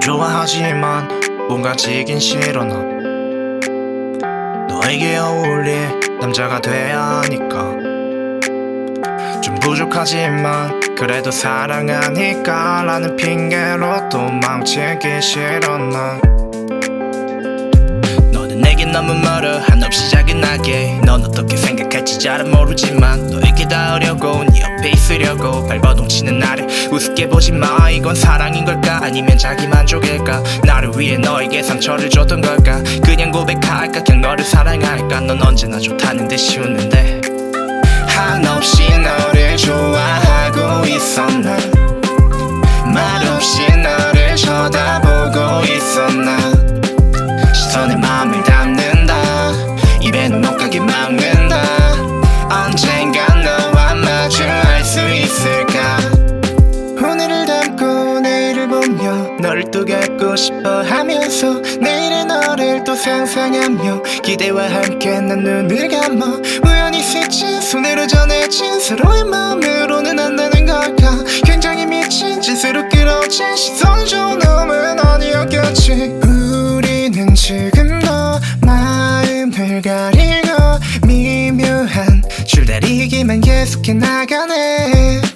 좋아하지만 뭔가 지긴 싫어 나 너에게 어울릴 남자가 돼야 하니까. 좀 부족하지만 그래도 사랑하니까 라는 핑계로 또 망치기 싫어 난 너무 멀어 한없이 작은 나게. 넌 어떻게 생각할지 잘은 모르지만 너에게 닿으려고 네 옆에 있으려고 발버둥치는 나를 우습게 보지 마. 이건 사랑인 걸까? 아니면 자기 만족일까? 나를 위해 너에게 상처를 줬던 걸까? 그냥 고백할까? 그냥 너를 사랑할까? 넌 언제나 좋다는 듯이 웃는데. 한없이 너를 좋아하고 있었나? 말없이 너를 쳐다보고 있었나? 시선에 마음을 담는다 또 갖고 싶어 하면서 내일의 너를 또 상상하며 기대와 함께 난 눈을 감아 우연히 스친 손으로 전해진 서로의 마음으로는 안다는 걸까? 굉장히 미친 짓으로 끌어진 시선이 좋은 놈은 아니었겠지. 우리는 지금도 마음을 가리고 미묘한 줄다리기만 계속해 나가네